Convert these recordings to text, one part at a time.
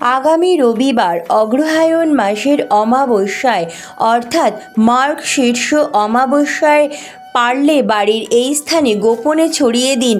আগামী রবিবার অগ্রহায়ণ মাসের অমাবস্যায় অর্থাৎ মার্গ শীর্ষ অমাবস্যায় পারলে বাড়ির এই স্থানে গোপনে ছড়িয়ে দিন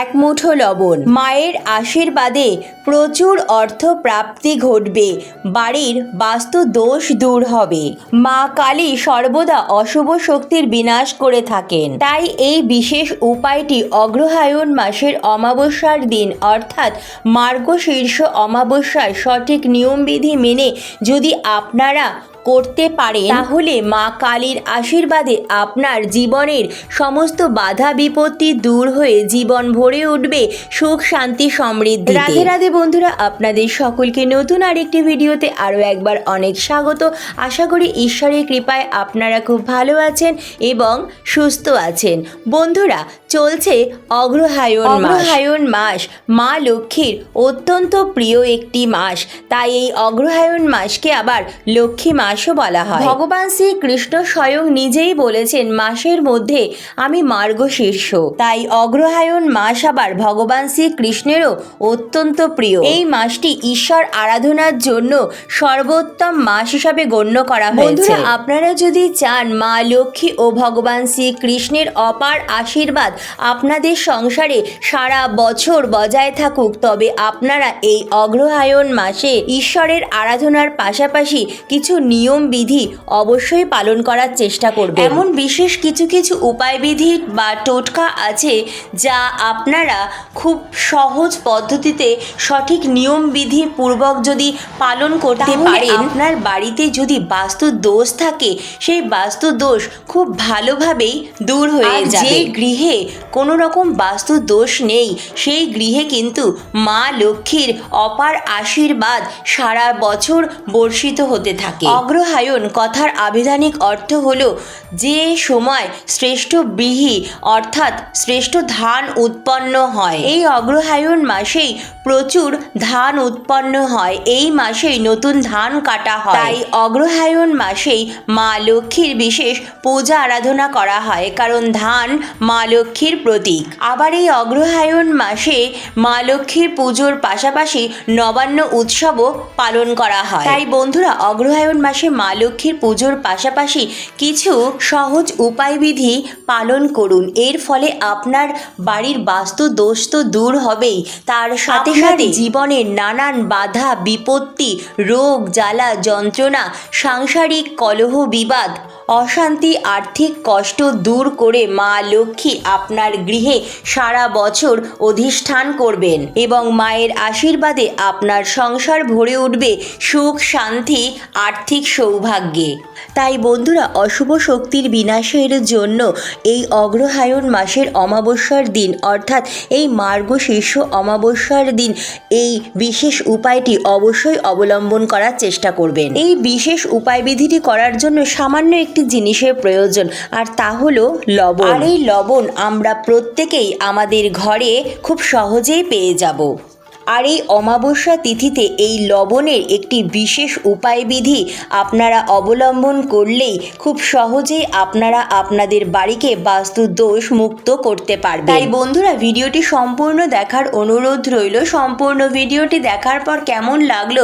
এক মুঠো লবণ। মায়ের আশীর্বাদে প্রচুর অর্থ প্রাপ্তি ঘটবে। বাড়ির বাস্তু দোষ দূর হবে। মা কালী সর্বদা অশুভ শক্তির বিনাশ করে থাকেন। তাই এই বিশেষ উপায়টি অগ্রহায়ণ মাসের অমাবস্যার দিন অর্থাৎ মার্গশীর্ষ অমাবস্যায় সঠিক নিয়মবিধি মেনে যদি আপনারা করতে পারেন তাহলে মা কালীর আশীর্বাদে আপনার জীবনের সমস্ত বাধা বিপত্তি দূর হয়ে জীবন ভরে উঠবে সুখ শান্তি সমৃদ্ধি রাধে রাধে বন্ধুরা আপনাদের সকলকে নতুন আরেকটি ভিডিওতে আরও একবার অনেক স্বাগত। আশা করি ঈশ্বরের কৃপায় আপনারা খুব ভালো আছেন এবং সুস্থ আছেন। বন্ধুরা চলছে অগ্রহায়ণ অগ্রহায়ণ মাস মা লক্ষ্মীর অত্যন্ত প্রিয় একটি মাস। তাই এই অগ্রহায়ণ মাসকে আবার লক্ষ্মী মাসও বলা হয়। ভগবান শ্রীকৃষ্ণ স্বয়ং নিজেই বলেছেন মাসের মধ্যে আমি মার্গশীর্ষ তাই অগ্রহায়ণ মাস আবার ভগবান শ্রীকৃষ্ণেরও অত্যন্ত প্রিয়। এই মাসটি ঈশ্বর আরাধনার জন্য সর্বোত্তম মাস হিসাবে গণ্য করা হয়েছে। আপনারা যদি চান মা লক্ষ্মী ও ভগবান শ্রীকৃষ্ণের অপার আশীর্বাদ আপনাদের সংসারে সারা বছর বজায় থাকুক তবে আপনারা এই অগ্রহায়ণ মাসে ঈশ্বরের আরাধনার পাশাপাশি কিছু নিয়ম বিধি অবশ্যই পালন করার চেষ্টা করবে এমন বিশেষ কিছু কিছু উপায়বিধি বা টোটকা আছে যা আপনারা খুব সহজ পদ্ধতিতে সঠিক নিয়ম বিধি পূর্বক যদি পালন করতে পারেন আপনার বাড়িতে যদি বাস্তু দোষ থাকে সেই বাস্তু দোষ খুব ভালোভাবেই দূর হয়ে যাবে যে গৃহে কোনো রকম বাস্তু দোষ নেই সেই গৃহে কিন্তু মা লক্ষ্মীর অপার আশীর্বাদ সারা বছর বর্ষিত হতে থাকে। অগ্রহায়ণ কথার আবিধানিক অর্থ হলো যে সময় শ্রেষ্ঠ বিহি অর্থাৎ শ্রেষ্ঠ ধান উৎপন্ন হয়। এই অগ্রহায়ণ মাসেই প্রচুর ধান উৎপন্ন হয়। এই মাসেই নতুন ধান কাটা হয়। তাই অগ্রহায়ণ মাসেই মা লক্ষ্মীর বিশেষ পূজা আরাধনা করা হয়, কারণ ধান মা লক্ষ্মীর প্রতীক। আবার এই অগ্রহায়ণ মাসে মা লক্ষ্মীর পুজোর পাশাপাশি নবান্ন উৎসবও পালন করা হয়। তাই বন্ধুরা, অগ্রহায়ণ মাসে মা লক্ষ্মীর পুজোর পাশাপাশি কিছু সহজ উপায়বিধি পালন করুন। এর ফলে আপনার বাড়ির বাস্তু দোষ তো দূর হবেই। তার সাথে সাথে জীবনের নানান বাধা বিপত্তি রোগ জ্বালা যন্ত্রণা সাংসারিক কলহ বিবাদ অশান্তি, আর্থিক কষ্ট দূর করে মা লক্ষ্মী আপনার গৃহে সারা বছর অধিষ্ঠান করবেন এবং মায়ের আশীর্বাদে আপনার সংসার ভরে উঠবে সুখ, শান্তি, আর্থিক সৌভাগ্যে। তাই বন্ধুরা, অশুভ শক্তির বিনাশের জন্য এই অগ্রহায়ণ মাসের অমাবস্যার দিন, অর্থাৎ এই মার্গশীর্ষ অমাবস্যার দিন, এই বিশেষ উপায়টি অবশ্যই অবলম্বন করার চেষ্টা করবেন। এই বিশেষ উপায় বিধিটি করার জন্য সামান্য একটি জিনিসের প্রয়োজন, আর তা হলো লবণ। আর এই লবণ আমরা প্রত্যেকেই আমাদের ঘরে খুব সহজেই পেয়ে যাব। আর এই অমাবস্যা তিথিতে এই লবণের একটি বিশেষ উপায়বিধি আপনারা অবলম্বন করলেই খুব সহজেই আপনারা আপনাদের বাড়িকে বাস্তু দোষ মুক্ত করতে পারবেন। তাই বন্ধুরা, ভিডিওটি সম্পূর্ণ দেখার অনুরোধ রইল। সম্পূর্ণ ভিডিওটি দেখার পর কেমন লাগল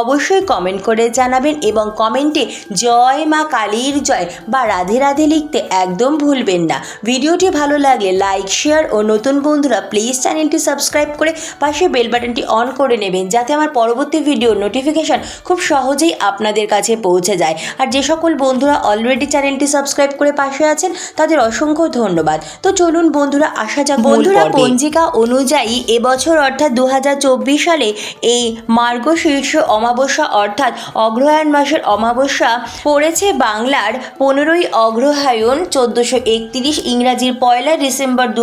অবশ্যই কমেন্ট করে জানাবেন এবং কমেন্টে জয় মা কালীর জয় বা রাধে রাধে লিখতে একদম ভুলবেন না। ভিডিওটি ভালো লাগলে লাইক, শেয়ার ও নতুন বন্ধুরা, প্লিজ চ্যানেলটি সাবস্ক্রাইব করে পাশে বেল বাটনটি অন করে নেবেন যাতে আমার পরবর্তী ভিডিওর নোটিফিকেশন খুব সহজেই আপনাদের কাছে পৌঁছে যায়। আর যে সকল বন্ধুরা অলরেডি চ্যানেলটি সাবস্ক্রাইব করে পাশে আছেন তাদের অসংখ্য ধন্যবাদ। তো চলুন বন্ধুরা আসা যাক বন্ধুরা পঞ্জিকা অনুযায়ী এবছর অর্থাৎ দু হাজার চব্বিশ সালে এই মার্গশীর্ষ অমাবস্যা অর্থাৎ অগ্রহায়ণ মাসের অমাবস্যা পড়েছে বাংলার পনেরোই অগ্রহায়ণ চোদ্দশো একত্রিশ ইংরাজির পয়লা ডিসেম্বর দু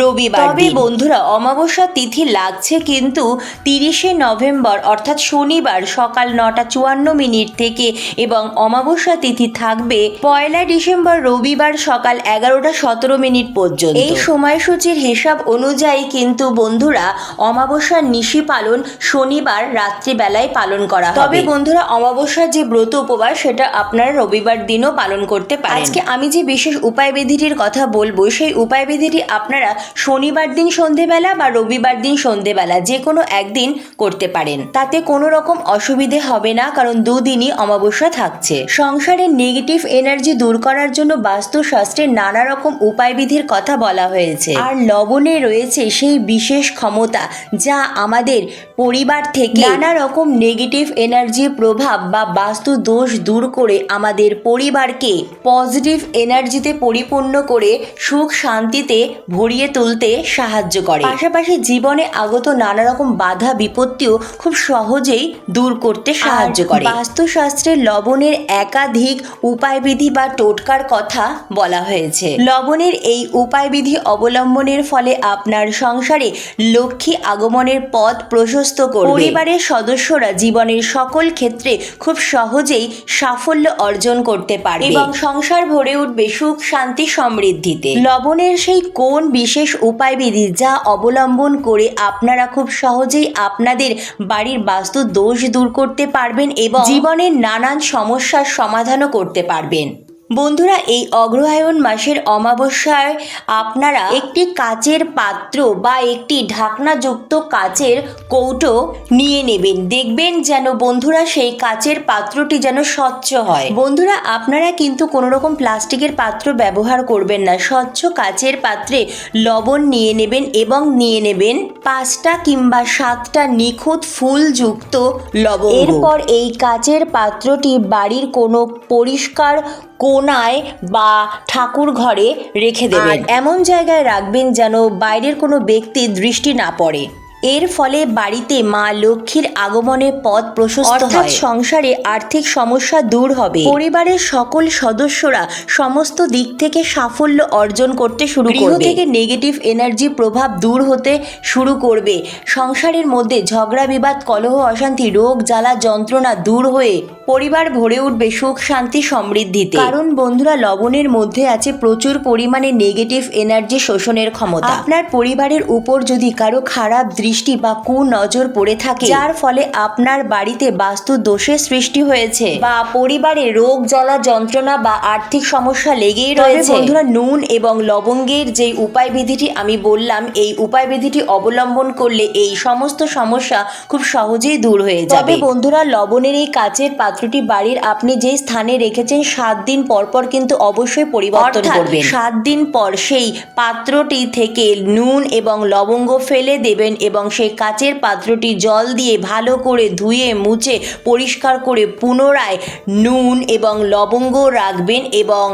রবিবার তবে বন্ধুরা অমাবস্যা তিথি লাগছে কিন্তু তিরিশে নভেম্বর অর্থাৎ শনিবার সকাল নটা চুয়ান্ন মিনিট থেকে এবং অমাবস্যা তিথি থাকবে পয়লা ডিসেম্বর রবিবার সকাল এগারোটা সতেরো মিনিট পর্যন্ত। এই সময়সূচির হিসাব অনুযায়ী কিন্তু বন্ধুরা অমাবস্যার নিশি পালন শনিবার রাত্রিবেলায় পালন করা তবে বন্ধুরা অমাবস্যার যে ব্রত উপবাস সেটা আপনারা রবিবার দিনও পালন করতে পারেন। আজকে আমি যে বিশেষ উপায় বিধিটির কথা বলব সেই উপায় বিধিটি আপনারা শনিবার দিন সন্ধেবেলা বা রবিবার দিন সন্ধে সন্ধেবেলা যে কোনো একদিন করতে পারেন। তাতে কোনো রকম অসুবিধে হবে না, কারণ দুদিনই অমাবস্যা থাকছে। সংসারের নেগেটিভ এনার্জি দূর করার জন্য বাস্তুশাস্ত্রে নানা রকম উপায়বিধির কথা বলা হয়েছে। আর লবণে রয়েছে সেই বিশেষ ক্ষমতা যা আমাদের পরিবার থেকে নানা রকম নেগেটিভ এনার্জির প্রভাব বা বাস্তু দোষ দূর করে আমাদের পরিবারকে পজিটিভ এনার্জিতে পরিপূর্ণ করে সুখ শান্তিতে ভরিয়ে তুলতে সাহায্য করে। পাশাপাশি জীবনে আগত নানা রকম বাধা বিপত্তিও খুব সহজেই দূর করতে সাহায্য করে। বাস্তুশাস্ত্রে লবণের একাধিক উপায়বিধি বা টোটকার কথা বলা হয়েছে। লবণের এই উপায়বিধি অবলম্বনের ফলে আপনার সংসারে লক্ষ্মী আগমনের পথ প্রশস্ত করবে। পরিবারের সদস্যরা জীবনের সকল ক্ষেত্রে খুব সহজেই সাফল্য অর্জন করতে পারবে। এবং সংসার ভরে উঠবে সুখ শান্তি সমৃদ্ধিতে। লবণের সেই কোন বিশেষ উপায়বিধি যা অবলম্বন করে আপনারা খুব সহজেই আপনাদের বাড়ির বাস্তু দোষ দূর করতে পারবেন এবং জীবনের নানান সমস্যার সমাধানও করতে পারবেন। বন্ধুরা এই অগ্রহায়ণ মাসের অমাবস্যায় আপনারা একটি কাচের পাত্র বা একটি ঢাকনাযুক্ত কাচের কৌটো নিয়ে নেবেন। দেখবেন যেন বন্ধুরা সেই কাচের পাত্রটি যেন স্বচ্ছ হয়। বন্ধুরা আপনারা কিন্তু কোনো রকম প্লাস্টিকের পাত্র ব্যবহার করবেন না। স্বচ্ছ কাচের পাত্রে লবণ নিয়ে নেবেন এবং নিয়ে নেবেন পাঁচটা কিংবা সাতটা নিখুঁত ফুলযুক্ত লবণ এরপর এই কাচের পাত্রটি বাড়ির কোনো পরিষ্কার কোনায় বা ঠাকুর ঘরে রেখে দেবেন। এমন জায়গায় রাখবেন যেন বাইরের কোনো ব্যক্তির দৃষ্টি না পড়ে। এর ফলে বাড়িতে মা লক্ষ্মীর আগমনের পথ প্রশস্ত হয়। সংসারে আর্থিক সমস্যা দূর হবে। পরিবারের সকল সদস্যরা সমস্ত দিক থেকে সাফল্য অর্জন করতে শুরু করবে। থেকে নেগেটিভ এনার্জি প্রভাব দূর হতে শুরু করবে। সংসারের মধ্যে ঝগড়া বিবাদ কলহ অশান্তি রোগ জ্বালা যন্ত্রণা দূর হয়ে পরিবার ভরে উঠবে সুখ শান্তি সমৃদ্ধিতে। কারণ বন্ধুরা লবণের মধ্যে আছে প্রচুর পরিমাণে নেগেটিভ এনার্জি শোষণের ক্ষমতা। আপনার পরিবারের উপর যদি কারও খারাপ দৃষ্টি বা কুনজর পড়ে থাকে। যার ফলে আপনার বাড়িতে বাস্তু দোষের সৃষ্টি হয়েছে বা পরিবারে রোগ জ্বালা যন্ত্রণা বা আর্থিক সমস্যা লেগেই রয়েছে। বন্ধুরা নুন এবং লবঙ্গের যে উপায় বিধিটি আমি বললাম এই উপায় বিধিটি অবলম্বন করলে এই সমস্ত সমস্যা খুব সহজেই দূর হয়ে যাবে। তবে বন্ধুরা লবণের এই কাচের পাত্রটি বাড়ির আপনি যে স্থানে রেখেছেন সাত দিন পর পর কিন্তু অবশ্যই পরিবর্তন করবেন। সাত দিন পর সেই পাত্রটি থেকে নুন এবং লবঙ্গ ফেলে দেবেন এবং সেই কাচের পাত্রটি জল দিয়ে ভালো করে ধুয়ে, মুছে, পরিষ্কার করে পুনরায় নুন এবং লবঙ্গ রাখবেন এবং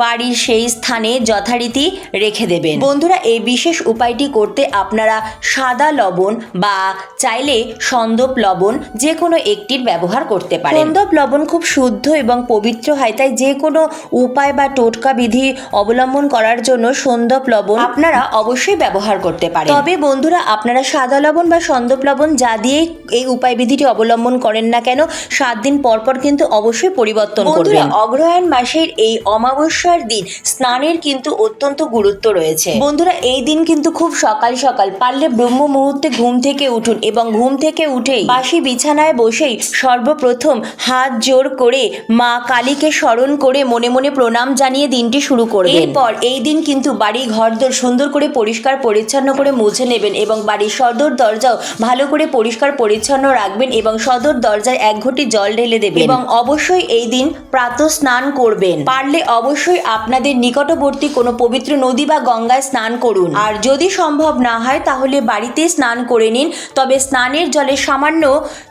বাড়ির সেই স্থানে যথারীতি রেখে দেবেন। বন্ধুরা এই বিশেষ উপায়টি করতে আপনারা সাদা লবণ বা চাইলে সন্দপ লবণ যে কোনো একটির ব্যবহার করতে পারেন। সন্দপ লবণ খুব শুদ্ধ এবং পবিত্র হয় তাই যে কোনো উপায় বা টোটকা বিধি অবলম্বন করার জন্য সন্দপ লবণ আপনারা অবশ্যই ব্যবহার করতে পারেন। তবে বন্ধুরা আপনারা সাদা লবণ বা সন্দপ লবণ যা দিয়ে এই উপায় বিধিটি অবলম্বন করেন না কেন সাত দিন পর পর কিন্তু অবশ্যই পরিবর্তন করবেন। অগ্রহায়ণ মাসের এই অমাবস্যার দিন স্নানের কিন্তু অত্যন্ত গুরুত্ব রয়েছে। বন্ধুরা, এই দিন কিন্তু খুব সকাল সকাল। পারলে ব্রহ্ম মুহূর্তে ঘুম থেকে উঠুন এবং ঘুম থেকে উঠেই বাসি বিছানায় বসেই সর্বপ্রথম হাত জোর করে মা কালীকে স্মরণ করে মনে মনে প্রণাম জানিয়ে দিনটি শুরু করবেন। এরপর এই দিন কিন্তু বাড়ি ঘরদোর সুন্দর করে পরিষ্কার পরিচ্ছন্ন করে মুছে নেবেন এবং বাড়ির সদর দরজাও ভালো করে পরিষ্কার পরিচ্ছন্ন রাখবেন এবং সদর দরজায় এক ঘটি জল ঢেলে দেবেন। এবং অবশ্যই এই দিন প্রাত স্নান করবেন। পারলে অবশ্যই আপনাদের নিকটবর্তী কোনো পবিত্র নদী বা গঙ্গায় স্নান করুন। আর যদি সম্ভব না হয়, তাহলে বাড়িতে স্নান করে নিন। তবে স্নানের জলে সামান্য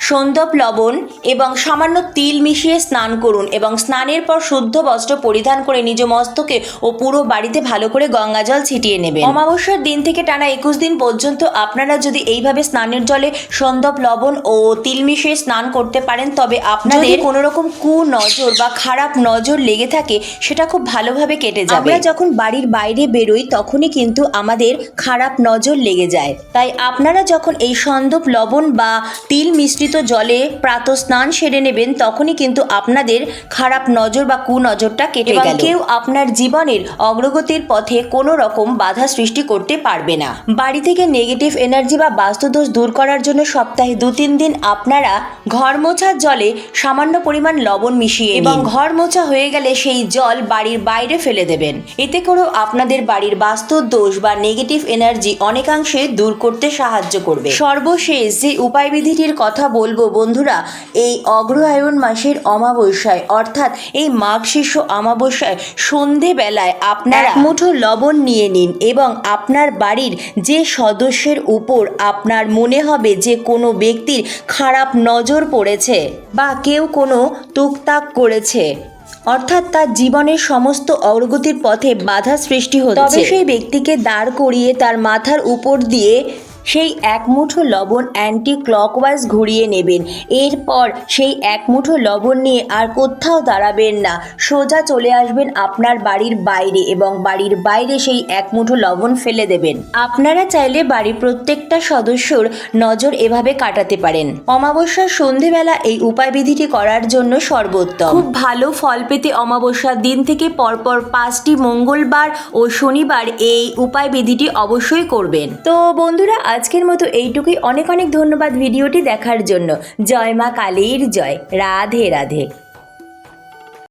সন্দপ লবণ এবং সামান্য তিল মিশিয়ে স্নান করুন এবং স্নানের পর শুদ্ধ বস্ত্র পরিধান করে নিজ মস্তকে ও পুরো বাড়িতে ভালো করে গঙ্গা জল ছিটিয়ে নেবেন। অমাবস্যার দিন থেকে টানা একুশ দিন পর্যন্ত আপনারা যদি এইভাবে স্নানের জলে সন্দপ লবণ ও তিল মিশিয়ে স্নান করতে পারেন, তবে আপনাদের কোনো রকম কু নজর বা খারাপ নজর লেগে থাকে, সেটা খুব ভালোভাবে কেটে যাবে। আমরা যখন বাড়ির বাইরে বেরোই তখনই কিন্তু আমাদের খারাপ নজর লেগে যায়। তাই আপনারা যখন এই সন্দপ লবণ বা তিল মিশ্রিত জলে প্রাত স্নান সেরে নেবেন তখনই কিন্তু আপনাদের খারাপ নজর বা কুনজরটা কেটে গেল। কেউ আপনার জীবনের অগ্রগতির পথে কোনো রকম বাধা সৃষ্টি করতে পারবে না। বাড়ি থেকে নেগেটিভ এনার্জি বা বাস্তুদোষ দূর করার জন্য সপ্তাহে দু তিন দিন আপনারা ঘর মোছার জলে সামান্য পরিমাণ লবণ মিশিয়ে এবং ঘর মোছা হয়ে গেলে সেই জল বাড়ির বাড়ির বাইরে ফেলে দেবেন। এতে করেও আপনাদের বাড়ির বাস্তু দোষ বা নেগেটিভ এনার্জি অনেকাংশে দূর করতে সাহায্য করবে। সর্বশেষ যে উপায় বিধিটির কথা বলব বন্ধুরা এই অগ্রহায়ণ মাসের অমাবস্যায় অর্থাৎ এই মাঘ শীর্ষ অমাবস্যায় সন্ধেবেলায় আপনার মুঠো লবণ নিয়ে নিন এবং আপনার বাড়ির যে সদস্যের উপর আপনার মনে হবে যে কোনো ব্যক্তির খারাপ নজর পড়েছে বা কেউ কোনো তুকতাক করেছে অর্থাৎ তার জীবনের সমস্ত অগ্রগতির পথে বাধা সৃষ্টি হচ্ছে। তবে সেই ব্যক্তিকে দাঁড় করিয়ে তার মাথার উপর দিয়ে সেই এক মুঠো লবণ অ্যান্টি ক্লকওয়াইজ ঘুরিয়ে নেবেন। এরপর সেই এক মুঠো লবণ নিয়ে আর কোথাও দাঁড়াবেন না। সোজা চলে আসবেন আপনার বাড়ির বাইরে এবং বাড়ির বাইরে সেই এক মুঠো লবণ ফেলে দেবেন। আপনারা চাইলে বাড়ির প্রত্যেকটা সদস্যর নজর এভাবে কাটাতে পারেন। অমাবস্যার সন্ধেবেলা এই উপায় বিধিটি করার জন্য সর্বোত্তম। খুব ভালো ফল পেতে অমাবস্যার দিন থেকে পরপর পাঁচটি মঙ্গলবার ও শনিবার এই উপায় বিধিটি অবশ্যই করবেন। তো বন্ধুরা আজকের মতো এইটুকুই। অনেক অনেক ধন্যবাদ ভিডিওটি দেখার জন্য। জয় মা কালীর জয়। রাধে রাধে।